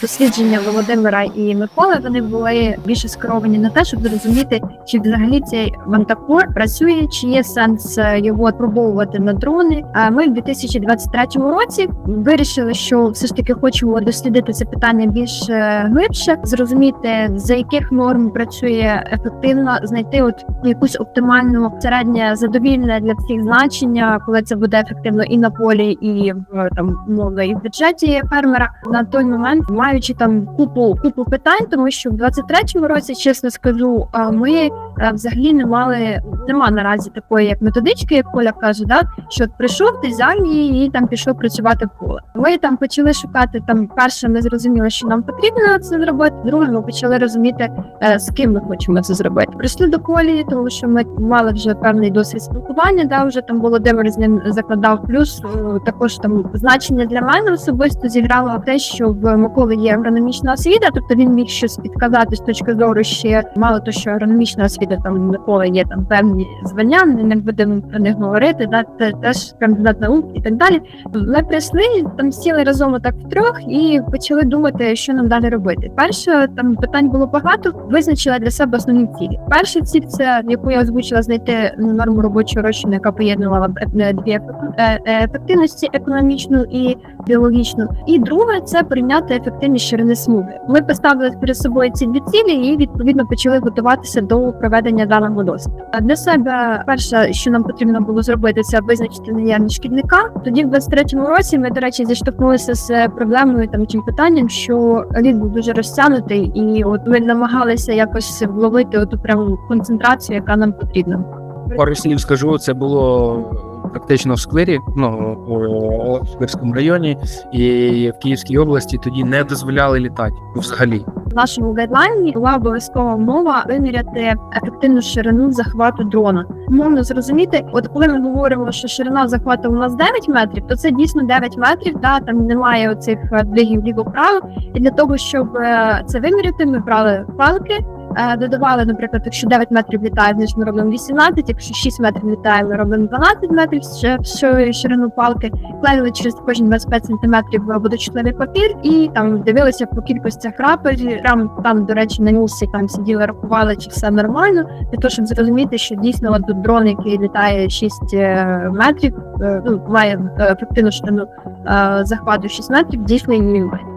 дослідження Володимира і Миколи вони були більше скеровані на те, щоб зрозуміти, чи взагалі цей вантакор працює, чи є сенс е, його пробовувати на дрони. А ми в 2023 році вирішили, що все ж таки хочемо дослідити це питання більш е, глибше, зрозуміти за яких норм працює ефективно, знайти от якусь оптимальну середнє задовільне для всіх значення, коли це буде ефективно і на полі, і в там умовно, і в бюджеті фермера на той момент, маючи там купу купу питань, тому що в 23-му році, чесно скажу, ми взагалі не мали нема наразі такої як методички, як Коля каже, да що прийшов ти і там пішов працювати в поле. Ми там почали шукати там. Перше, ми зрозуміли, що нам потрібно це зробити. Друге, ми почали розуміти, е, з ким ми хочемо це зробити. Прийшли до колії, тому що ми мали вже певний досвід спілкування. Да, вже там Володимир з ним закладав. Плюс е, також там значення для мене особисто зіграло те, що в Миколи є агрономічна освіта, тобто він міг щось підказати з точки зору ще мало то, що агрономічна освіта там в Миколи є там певні звання, не будемо про них говорити. Да, це теж кандидат наук і так далі. Ми прийшли там сіли разом так втрьох і почали думати, що нам далі робити. Перше там питань було багато. Визначила для себе основні цілі. Перша ціль це яку я озвучила знайти норму робочого розчину, яка поєднувала е, дві е, е, ефективності економічну і біологічну. І друге це прийняти ефективність ширини смуги. Ми поставили перед собою ці дві цілі і відповідно почали готуватися до проведення даного досліду. А Для себе перше, що нам потрібно було зробити, це визначити наявність шкідника. Тоді в 23-му році ми, до речі, зіштовхнулися з проблемою там чим питанням, що лід був дуже розтягнутий, і от ми намагалися якось вловити оту пряму концентрацію, яка нам потрібна. Пару слів скажу, це було практично в сквері, ну у Скверському районі, і в Київській області тоді не дозволяли літати взагалі. В нашому гайдлайні була обов'язкова мова виміряти ефективну ширину захвату дрона. Умовно зрозуміти, от коли ми говоримо, що ширина захвату у нас 9 метрів, то це дійсно 9 метрів. Да, там немає оцих е, двигів ліво-право. І для того, щоб е, це виміряти, ми брали палки. Е, Додавали, наприклад, якщо 9 метрів літає, значить ми робимо 18, якщо 6 метрів літає, ми робимо 12 метрів ще ширину палки, клеїли через кожні 25 сантиметрів водочутливий папір і там дивилися по кількості крапель. Прям там, до речі, на нюсі там сиділи, рахували, чи все нормально, для того, щоб зрозуміти, що дійсно от тут дрон, який літає 6 е, метрів, е, ну має е, ефективну ширину е, захвату 6 метрів, дійсно її має.